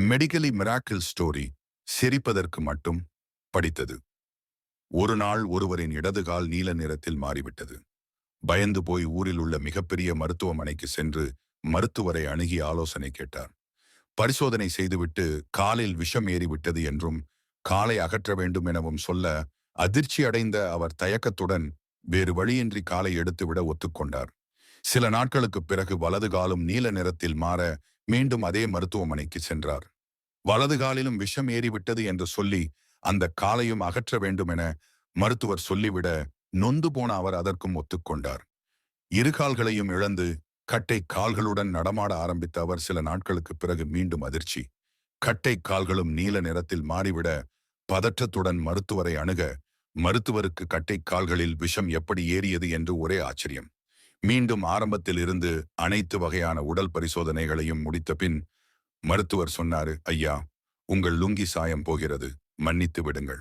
Medically miracle story சிரிப்பதற்கு மட்டும் படித்தது. ஒரு நாள் ஒருவரின் இடது கால் நீல நிறத்தில் மாறிவிட்டது. பயந்து போய் ஊரில் உள்ள மிகப்பெரிய மருத்துவமனைக்கு சென்று மருத்துவரை அணுகி ஆலோசனை கேட்டார். பரிசோதனை செய்துவிட்டு காலில் விஷம் ஏறிவிட்டது என்றும் காலை அகற்ற வேண்டும் எனவும் சொல்ல அதிர்ச்சி அடைந்த அவர் தயக்கத்துடன் வேறு வழியின்றி காலை எடுத்துவிட ஒத்துக்கொண்டார். சில நாட்களுக்குப் பிறகு வலது காலும் நீல நிறத்தில் மாற மீண்டும் அதே மருத்துவமனைக்கு சென்றார். வலது காலிலும் விஷம் ஏறிவிட்டது என்று சொல்லி அந்த காலையும் அகற்ற வேண்டும் என மருத்துவர் சொல்லிவிட நொந்து போன அவர் அதற்கும் ஒத்துக்கொண்டார். இரு கால்களையும் இழந்து கட்டை கால்களுடன் நடமாட ஆரம்பித்த அவர் சில நாட்களுக்கு பிறகு மீண்டும் அதிர்ச்சி. கட்டை கால்களும் நீல நிறத்தில் மாறிவிட பதற்றத்துடன் மருத்துவரை அணுக மருத்துவருக்கு கட்டை கால்களில் விஷம் எப்படி ஏறியது? என்று ஒரே ஆச்சரியம். மீண்டும் ஆரம்பத்தில் இருந்து அனைத்து வகையான உடல் பரிசோதனைகளையும் முடித்த பின் மருத்துவர் சொன்னாரு ஐயா உங்கள் லுங்கி சாயம் போகிறது. மன்னித்து விடுங்கள்.